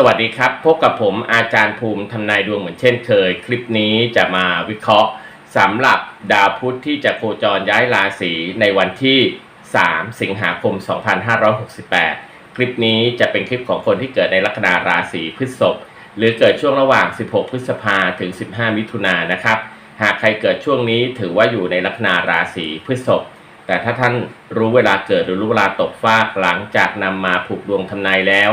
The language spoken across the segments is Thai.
สวัสดีครับ พบกับผมอาจารย์ภูมิทำนายดวงเหมือนเช่นเคย คลิปนี้จะมาวิเคราะห์สำหรับดาวพุธที่จะโคจรย้ายราศีในวันที่ 3 สิงหาคม 2568 คลิปนี้จะเป็นคลิปของคนที่เกิดในลัคนาราศีพฤษภหรือเกิดช่วงระหว่าง 16 พฤษภาถึง 15 มิถุนายนนะครับ หากใครเกิดช่วงนี้ถือว่าอยู่ในลัคนาราศีพฤษภแต่ถ้าท่านรู้เวลาเกิดหรือรู้เวลาตกฟากหลังจากนำมาผูกดวงทำนายแล้ว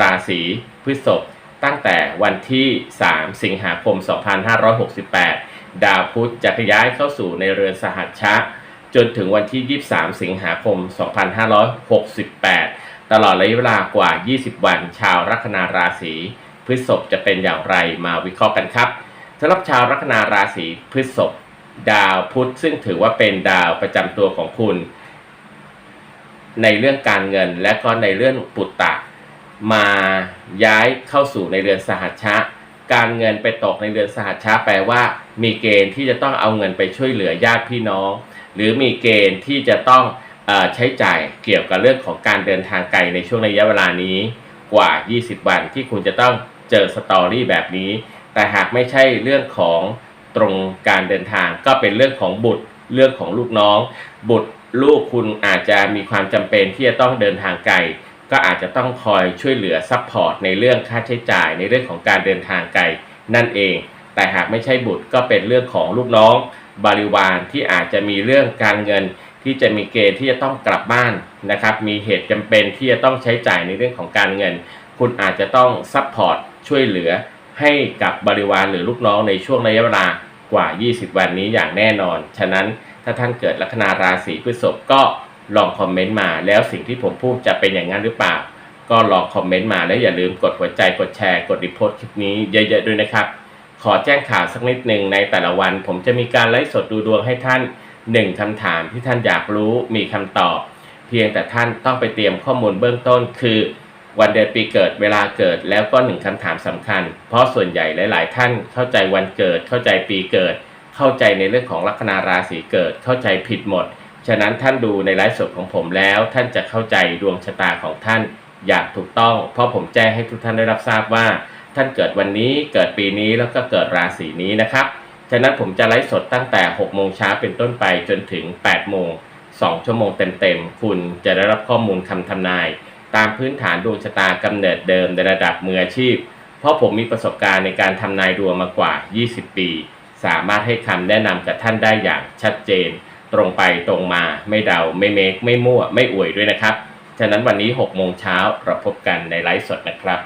ราศีพฤษภตั้งแต่วันที่ 3 สิงหาคม 2568 ดาวพุธจะย้ายเข้าสู่ในเรือนสหัชชะ จนถึงวันที่ 23 สิงหาคม 2568 ตลอดระยะเวลากว่า 20 วัน ชาวลัคนาราศีพฤษภจะเป็นอย่างไรมาวิเคราะห์กันครับสำหรับชาวลัคนาราศีพฤษภดาวพุธซึ่งถือว่าเป็นดาวประจำตัวของคุณ ในเรื่องการเงินและก็ในเรื่องปุตตะ มาย้ายเข้าสู่ในเรือนสหัชชะ การเงินไปตกในเรือนสหัชชะแปลว่า มีเกณฑ์ที่จะต้องเอาเงินไปช่วยเหลือญาติพี่น้อง หรือมีเกณฑ์ที่จะต้องอใช้จ่ายเกี่ยวกับเรื่องของการเดินทางไกลในช่วงระยะเวลานี้กว่า 20 วันที่คุณจะต้องเจอสตอรี่แบบนี้ แต่หากไม่ใช่เรื่องของตรงการเดินทางก็เป็นเรื่องของบุตรเรื่องของลูกน้อง บุตรลูกคุณอาจจะมีความจำเป็นที่จะต้องเดินทางไกล ก็อาจจะต้องคอยช่วยเหลือซัพพอร์ตในเรื่องค่าใช้จ่าย ในเรื่องของการเดินทางไกลนั่นเอง แต่หากไม่ใช่บุตรก็เป็นเรื่องของลูกน้องบริวารที่อาจจะมีเรื่องการเงินที่จะมีเกณฑ์ที่จะต้องกลับบ้านนะครับ มีเหตุจำเป็นที่จะต้องใช้จ่ายในเรื่องของการเงิน คุณอาจจะต้องซัพพอร์ตช่วยเหลือให้กับบริวารหรือลูกน้องในช่วงระยะเวลากว่า 20 วันนี้อย่างแน่นอน ฉะนั้นถ้าท่านเกิดลัคนาราศีพฤษภก็ ลองคอมเมนต์มาแล้วสิ่งที่ผมพูดจะเป็นอย่างนั้นหรือเปล่า ก็ลองคอมเมนต์มาแล้วอย่าลืมกดหัวใจกดแชร์กดรีโพสต์คลิปนี้เยอะๆด้วยนะครับ ขอแจ้งข่าวสักนิดหนึ่งในแต่ละวัน ผมจะมีการไลฟ์สดดูดวงให้ท่านหนึ่งคำถามที่ท่านอยากรู้มีคำตอบ เพียงแต่ท่านต้องไปเตรียมข้อมูลเบื้องต้น คือวันเดือนปีเกิดเวลาเกิดแล้วก็หนึ่งคำถามสำคัญ เพราะส่วนใหญ่หลาย ๆ ท่านเข้าใจวันเกิด เข้าใจปีเกิด เข้าใจในเรื่องของลัคนาราศีเกิด เข้าใจผิดหมด ฉะนั้นท่านดูในไลฟ์สดของผมแล้ว ท่านจะเข้าใจดวงชะตาของท่านอย่างถูกต้อง เพราะผมแจ้งให้ทุกท่านได้รับทราบว่า ท่านเกิดวันนี้เกิดปีนี้แล้วก็เกิดราศีนี้นะครับฉะนั้นผมจะไลฟ์สดตั้งแต่6โมงเช้าเป็นต้นไปจนถึง8โมง2ชั่วโมงเต็มๆคุณจะได้รับข้อมูลคำทำนาย ตามพื้นฐานดวงชะตากำเนิดเดิมในระดับมืออาชีพ เพราะผมมีประสบการณ์ในการทำนายดวงมากว่า 20 ปี สามารถให้คำแนะนำกับท่านได้อย่างชัดเจน ตรงไปตรงมาไม่เดาไม่เมคไม่มั่วไม่อวยด้วยนะครับ ฉะนั้นวันนี้6โมงเช้าเราพบกันในไลฟ์สดนะครับ